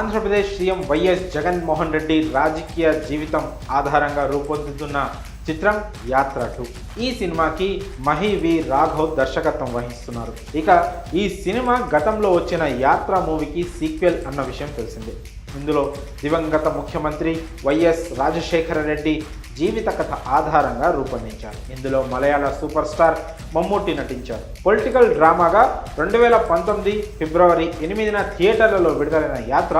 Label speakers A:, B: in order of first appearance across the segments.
A: Andhra Pradesh CM YS Jaganmohan Reddy రాజకీయ జీవితం ఆధారంగా రూపొందుతున్న చిత్రం యాత్ర టూ. ఈ సినిమాకి మహి వి రాఘవ్ దర్శకత్వం వహిస్తున్నారు. ఇక ఈ సినిమా గతంలో వచ్చిన యాత్ర మూవీకి సీక్వెల్ అన్న విషయం తెలిసిందే. ఇందులో దివంగత ముఖ్యమంత్రి వైఎస్ రాజశేఖర రెడ్డి జీవిత కథ ఆధారంగా రూపొందించారు. ఇందులో మలయాళ సూపర్ స్టార్ మమ్మూటి నటించారు. పొలిటికల్ డ్రామాగా రెండు వేల పంతొమ్మిది ఫిబ్రవరి ఎనిమిదిన థియేటర్లలో విడుదలైన యాత్ర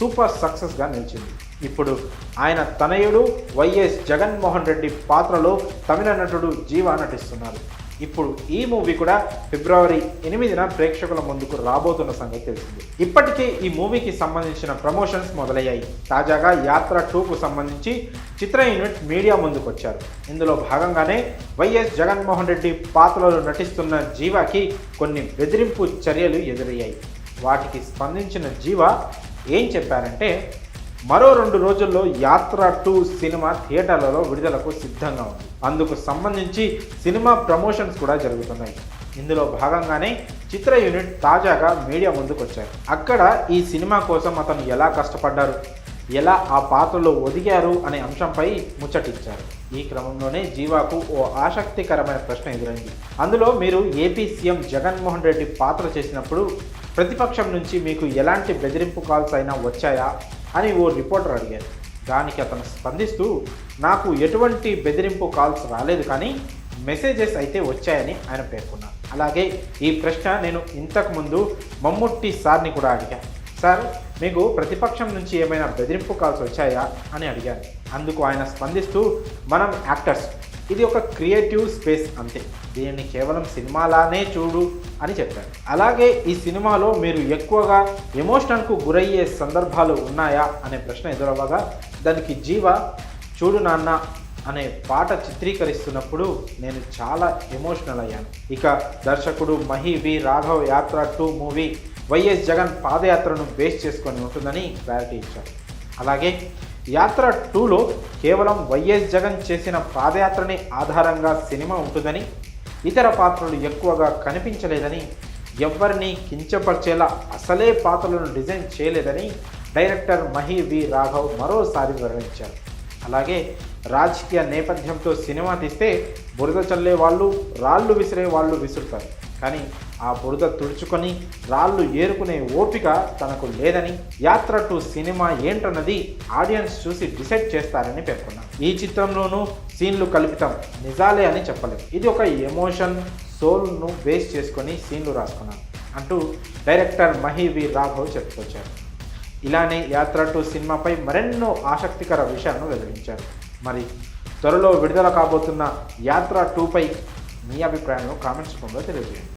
A: సూపర్ సక్సెస్గా నిలిచింది. ఇప్పుడు ఆయన తనయుడు వైఎస్ జగన్మోహన్ రెడ్డి పాత్రలో తమిళ నటుడు జీవా నటిస్తున్నారు. ఇప్పుడు ఈ మూవీ కూడా ఫిబ్రవరి ఎనిమిదిన ప్రేక్షకుల ముందుకు రాబోతున్న సంగతి తెలిసింది. ఇప్పటికే ఈ మూవీకి సంబంధించిన ప్రమోషన్స్ మొదలయ్యాయి. తాజాగా యాత్ర టూకు సంబంధించి చిత్ర యూనిట్ మీడియా ముందుకు వచ్చారు ఇందులో భాగంగానే వైఎస్ జగన్మోహన్ రెడ్డి పాత్రలో నటిస్తున్న జీవాకి కొన్ని బెదిరింపు చర్యలు ఎదురయ్యాయి. వాటికి స్పందించిన జీవా ఏం చెప్పారంటే మరో రెండు రోజుల్లో యాత్ర టూ సినిమా థియేటర్లలో విడుదలకు సిద్ధంగా ఉంది. అందుకు సంబంధించి సినిమా ప్రమోషన్స్ కూడా జరుగుతున్నాయి. ఇందులో భాగంగానే చిత్ర యూనిట్ తాజాగా మీడియా ముందుకు వచ్చారు అక్కడ ఈ సినిమా కోసం అతను ఎలా కష్టపడ్డారు? ఎలా ఆ పాత్రలో ఒదిగారు అనే అంశంపై ముచ్చటించారు. ఈ క్రమంలోనే జీవాకు ఓ ఆసక్తికరమైన ప్రశ్న ఎదురైంది. అందులో మీరు ఏపీ సీఎం జగన్మోహన్ రెడ్డి పాత్ర చేసినప్పుడు ప్రతిపక్షం నుంచి మీకు ఎలాంటి బెదిరింపు కాల్స్ అయినా వచ్చాయా? అని ఓ రిపోర్టర్ అడిగారు. దానికి అతను స్పందిస్తూ నాకు ఎటువంటి బెదిరింపు కాల్స్ రాలేదు కానీ మెసేజెస్ అయితే వచ్చాయని ఆయన పేర్కొన్నారు. అలాగే ఈ ప్రశ్న నేను ఇంతకుముందు మమ్ముట్టి సార్ని కూడా అడిగాను సార్ మీకు ప్రతిపక్షం నుంచి ఏమైనా బెదిరింపు కాల్స్ వచ్చాయా? అని అడిగాను. అందుకు ఆయన స్పందిస్తూ మనం యాక్టర్స్. ఇది ఒక క్రియేటివ్ స్పేస్ అంతే. దీన్ని కేవలం సినిమాలానే చూడు అని చెప్పారు. అలాగే ఈ సినిమాలో మీరు ఎక్కువగా ఎమోషనల్కు గురయ్యే సందర్భాలు ఉన్నాయా అనే ప్రశ్న ఎదురవ్వగా దానికి జీవ చూడు నాన్న అనే పాట చిత్రీకరిస్తున్నప్పుడు నేను చాలా ఎమోషనల్ అయ్యాను. ఇక దర్శకుడు మహి వి రాఘవ్ యాత్ర టూ మూవీ వైఎస్ జగన్ పాదయాత్రను బేస్ చేసుకొని ఉంటుందని క్లారిటీ ఇచ్చారు. అలాగే యాత్ర టూలో కేవలం వైఎస్ జగన్ చేసిన పాదయాత్రని ఆధారంగా సినిమా ఉంటుందని ఇతర పాత్రలు ఎక్కువగా కనిపించలేదని ఎవ్వరిని కించపరిచేలా అసలే పాత్రలను డిజైన్ చేయలేదని డైరెక్టర్ మహి వి రాఘవ్ మరోసారి వివరించారు. అలాగే రాజకీయ నేపథ్యంతో సినిమా తీస్తే బురద చల్లే వాళ్ళు రాళ్ళు విసిరే వాళ్ళు విసురుతారు. కానీ ఆ బురద తుడుచుకొని రాళ్ళు ఏరుకునే ఓపిక తనకు లేదని యాత్ర టు సినిమా ఏంటన్నది ఆడియన్స్ చూసి డిసైడ్ చేస్తారని పేర్కొన్నారు. ఈ చిత్రంలోనూ సీన్లు కల్పితం నిజాలే అని చెప్పలేదు. ఇది ఒక ఎమోషన్ సోల్ను బేస్ చేసుకొని సీన్లు రాసుకున్నాను అంటూ డైరెక్టర్ మహి వి రాఘవ్ చెప్పుకొచ్చారు. ఇలానే యాత్ర టు సినిమాపై మరెన్నో ఆసక్తికర విషయాలను వెల్లడించారు. మరి త్వరలో విడుదల కాబోతున్న యాత్ర టూపై మీ అభిప్రాయంలో కామెంట్స్ రూపంలో తెలియజేయండి.